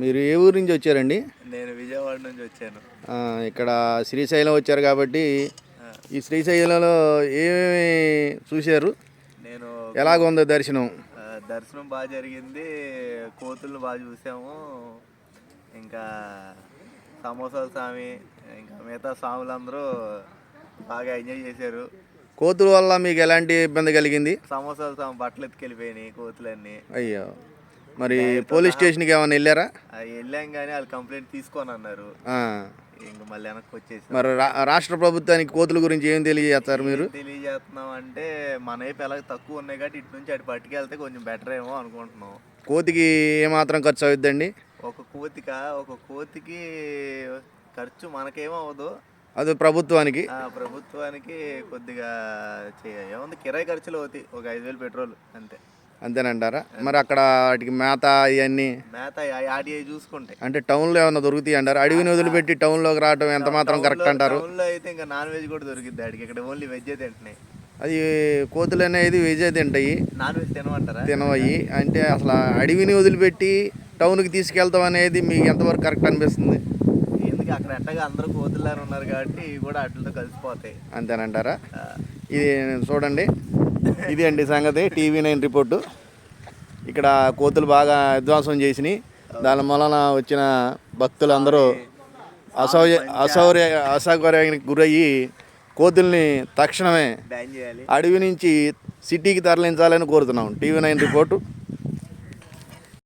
మీరు ఏ ఊరు నుంచి వచ్చారండి? నేను విజయవాడ నుంచి వచ్చాను. ఇక్కడ శ్రీశైలం వచ్చారు కాబట్టి ఈ శ్రీశైలంలో ఏమేమి చూశారు? నేను ఎలాగుందో దర్శనం? దర్శనం బాగా జరిగింది. కోతులను బాగా చూసాము. ఇంకా సమోసాల స్వామి ఇంకా మిగతా స్వాములందరూ బాగా ఎంజాయ్ చేశారు. కోతుల వల్ల మీకు ఎలాంటి ఇబ్బంది కలిగింది? సమోసాల స్వామి బట్టలు ఎత్తుకెళ్ళిపోయినాయి కోతులన్నీ. అయ్యో. మరి పోలీస్ స్టేషన్కి ఏమైనా వెళ్ళారా? వెళ్ళాం కానీ వాళ్ళు కంప్లైంట్ తీసుకొని అన్నారు ఇంక మళ్ళీ వెనక్కి వచ్చేసి. మరి రాష్ట్ర ప్రభుత్వానికి కోతుల గురించి ఏం తెలియజేస్తారు మీరు? తెలియజేస్తున్నాం అంటే మన వైపు ఎలాగ తక్కువ ఉన్నాయి కాబట్టి ఇటు నుంచి అటు పట్టుకెళ్తే కొంచెం బెటర్ ఏమో అనుకుంటున్నాం. కోతికి ఏమాత్రం ఖర్చు అవుద్దండి? ఒక కోతిక? ఒక కోతికి ఖర్చు మనకేమో అవ్వదు. అది ప్రభుత్వానికి? ఆ ప్రభుత్వానికి కొద్దిగా ఏముంది కిరాయి ఖర్చులు అవుతాయి. ఒక ఐదు వేలు పెట్రోల్ అంతే. అంతేనంటారా? మరి అక్కడ వాటికి మేత ఇవన్నీ మేత ఆడియో చూసుకుంటే. అంటే టౌన్లో ఏమైనా దొరుకుతాయి అంటారు? అడవిని వదిలిపెట్టి టౌన్లోకి రావడం ఎంత మాత్రం కరెక్ట్ అంటారు? టౌన్లో అయితే ఇంకా నాన్ వెజ్ కూడా దొరికిద్ది ఆడికి. ఇక్కడ ఓన్లీ వెజ్ తింటున్నాయి. అది కోతులు అనేది విజయ తింటాయి. Non veg తినమంటారా? తినవయి అంటే అసలు అడవిని వదిలిపెట్టి టౌన్కి తీసుకెళ్తాం అనేది మీకు ఎంతవరకు కరెక్ట్ అనిపిస్తుంది? ఎందుకు? అక్కడ ఎట్టగా అందరూ కోతుల్లానే ఉన్నారు కాబట్టి ఇవి కూడా అట్లతో కలిసిపోతాయి. అంతేనంటారా? ఇది చూడండి. ఇది అండి సంగతి. TV nine report. ఇక్కడ కోతులు బాగా విధ్వంసం చేసినాయి. దాని మూలన వచ్చిన భక్తులు అందరూ అసౌర్య అసౌర్య అసౌకర్యానికి గురయ్యి కోతుల్ని తక్షణమే అడవి నుంచి సిటీకి తరలించాలని కోరుతున్నాం. TV nine report.